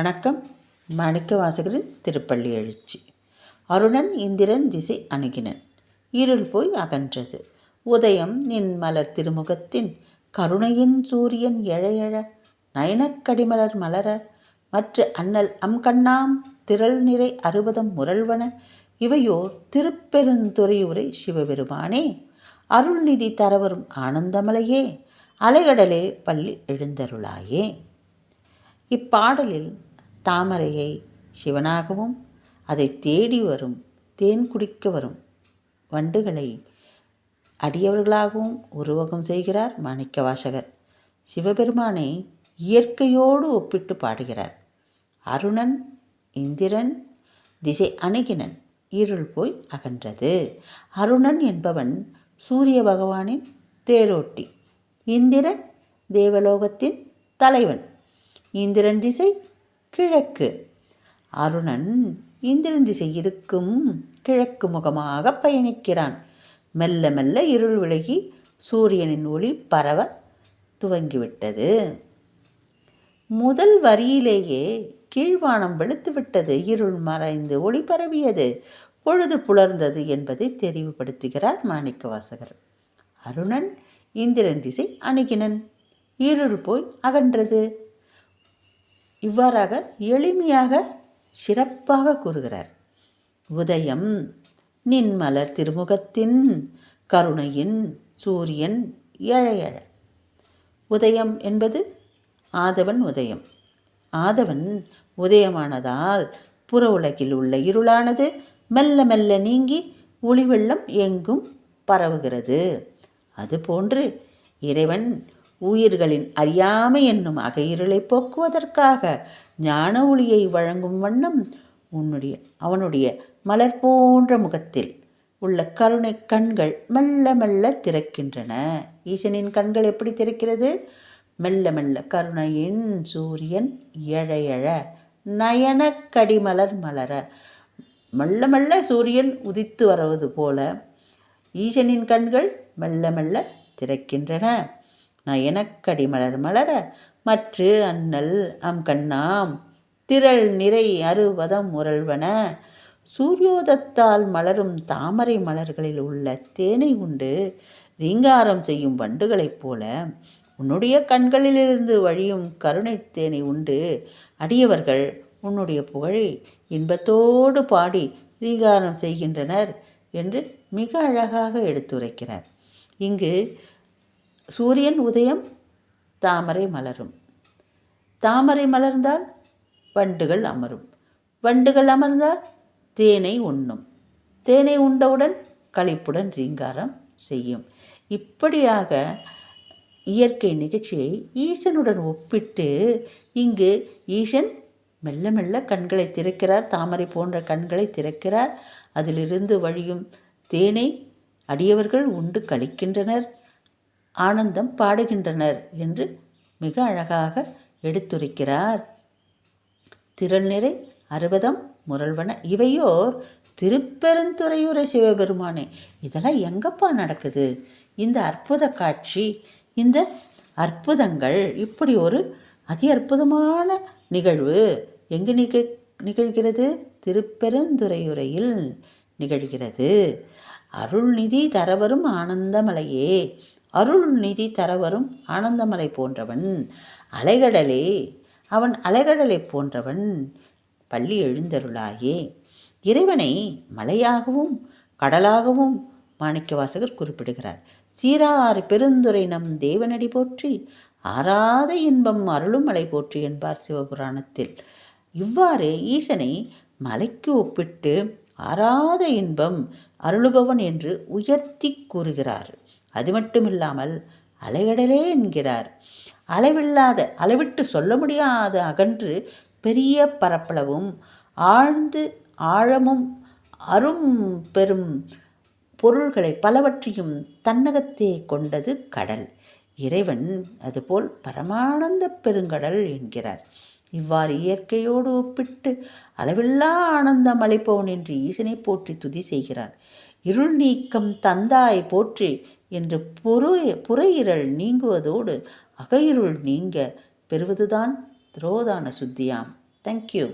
வணக்கம். மணிக்க வாசகரின் திருப்பள்ளி எழுச்சி. அருணன் இந்திரன் திசை அணுகினன். இருள் போய் அகன்றது. உதயம் நின் மலர் திருமுகத்தின் கருணையின் சூரியன் எழையழ. நயனக்கடிமலர் மலர. மற்ற அண்ணல் அம்கண்ணாம் திரள் நிறை அறுபதம் முரள்வன. இவையோ திருப்பெருந்துறையுரை சிவபெருமானே. அருள்நிதி தரவரும் ஆனந்தமலையே. அலைகடலே பள்ளி எழுந்தருளாயே. இப்பாடலில் தாமரையை சிவனாகவும் அதை தேடி வரும் தேன் குடிக்க வரும் வண்டுகளை அடியவர்களாகவும் உருவகம் செய்கிறார் மாணிக்க வாசகர். சிவபெருமானை இயற்கையோடு ஒப்பிட்டு பாடுகிறார். அருணன் இந்திரன் திசை அணுகினன் இருள் போய் அகன்றது. அருணன் என்பவன் சூரிய பகவானின் தேரோட்டி இந்திரன் தேவலோகத்தின் தலைவன். இந்திரன் திசை கிழக்கு. அருணன் இந்திரன் திசை இருக்கும் கிழக்கு முகமாக பயணிக்கிறான். மெல்ல மெல்ல இருள் விலகி சூரியனின் ஒளி பரவ துவங்கிவிட்டது. முதல் வரியிலேயே கீழ்வானம் வெளுத்துவிட்டது. இருள் மறைந்து ஒளி பரவியது. பொழுது புலர்ந்தது என்பதை தெரிவுபடுத்துகிறார் மாணிக்க வாசகர் அருணன் இந்திரன் திசை அணுகினன். இருள் போய் அகன்றது. இவ்வாறாக எளிமையாக சிறப்பாக கூறுகிறார். உதயம் நின்மலர் திருமுகத்தின் கருணையின் சூரியன் எழையழ உதயம் என்பது ஆதவன் உதயம். ஆதவன் உதயமானதால் புற உலகில் உள்ள இருளானது மெல்ல மெல்ல நீங்கி ஒளி வெள்ளம் எங்கும் பரவுகிறது. அதுபோன்று இறைவன் உயிர்களின் அறியாமை என்னும் அகையிருளை போக்குவதற்காக ஞான ஒளியை வழங்கும் வண்ணம் உன்னுடைய அவனுடைய மலர் போன்ற முகத்தில் உள்ள கருணை கண்கள் மெல்ல மெல்ல திறக்கின்றன. ஈசனின் கண்கள் எப்படி திறக்கிறது? மெல்ல மெல்ல கருணையின் சூரியன் எழையழ நயன கடிமலர் மலர மெல்ல மெல்ல சூரியன் உதித்து வருவது போல ஈசனின் கண்கள் மெல்ல மெல்ல திறக்கின்றன. நான் எனக்கடி மலர் மலர மற்று அண்ணல் அம் கண்ணாம். திரள் நிறை அறுவதம் முரள்வன சூரியோதத்தால் மலரும் தாமரை மலர்களில் உள்ள தேனை உண்டு. ரீங்காரம் செய்யும் வண்டுகளைப் போல உன்னுடைய கண்களிலிருந்து வழியும் கருணை தேனை உண்டு. அடியவர்கள் உன்னுடைய புகழை இன்பத்தோடு பாடி ரீங்காரம் செய்கின்றனர் என்று மிக அழகாக எடுத்துரைக்கிறார். இங்கு சூரியன் உதயம் தாமரை மலரும். தாமரை மலர்ந்தால் வண்டுகள் அமரும். வண்டுகள் அமர்ந்தால் தேனை உண்ணும். தேனை உண்டவுடன் களிப்புடன் ரீங்காரம் செய்யும். இப்படியாக இயற்கை நிகழ்ச்சியை ஈசனுடன் ஒப்பிட்டு இங்கு ஈசன் மெல்ல மெல்ல கண்களை திறக்கிறார். தாமரை போன்ற கண்களை திறக்கிறார். அதிலிருந்து வழியும் தேனை அடியவர்கள் உண்டு கழிக்கின்றனர். ஆனந்தம் பாடுகின்றனர் என்று மிக அழகாக எடுத்துரைக்கிறார். திரள் நிறை அறுபதம் முரள்வன இவையோர் திருப்பெருந்துறையூரை சிவபெருமானே. இதெல்லாம் எங்கப்பா நடக்குது? இந்த அற்புத காட்சி இந்த அற்புதங்கள் இப்படி ஒரு அதி அற்புதமான நிகழ்வு எங்கு நிகழ் நிகழ்கிறது? திருப்பெருந்துறையுரையில் நிகழ்கிறது. அருள்நிதி தரவரும் ஆனந்தமலையே அருள் நிதி தரவரும் ஆனந்தமலை போன்றவன். அலைகடலே அவன் அலைகடலை போன்றவன். பள்ளி எழுந்தருளாயே. இறைவனை மலையாகவும் கடலாகவும் மாணிக்கவாசகர் குறிப்பிடுகிறார். சீராறு பெருந்துரை நம் தேவனடி போற்றி ஆறாத இன்பம் அருளும் மலை போற்றி என்பார் சிவபுராணத்தில். இவ்வாறு ஈசனை மலைக்கு ஒப்பிட்டு ஆறாத இன்பம் அருளுபவன் என்று உயர்த்தி கூறுகிறார். அது மட்டுமில்லாமல் அலைகடலே என்கிறார். அளவில்லாத அளவிட்டு சொல்ல முடியாத அகன்று பெரிய பரப்பளவும் ஆழ்ந்து ஆழமும் அரும் பெரும் பொருள்களை பலவற்றையும் தன்னகத்தே கொண்டது கடல். இறைவன் அதுபோல் பரமானந்த பெருங்கடல் என்கிறார். இவ்வாறு இயற்கையோடு ஒப்பிட்டு அளவில்லா ஆனந்தம் அளிப்பவன் என்று ஈசனை போற்றி துதி செய்கிறார். இருள் நீக்கம் தந்தாய் போற்றி என்று புற புறையிரள் நீங்குவதோடு அகையிருள் நீங்க பெறுவதுதான் திரோதான சுத்தியாம். தேங்க்யூ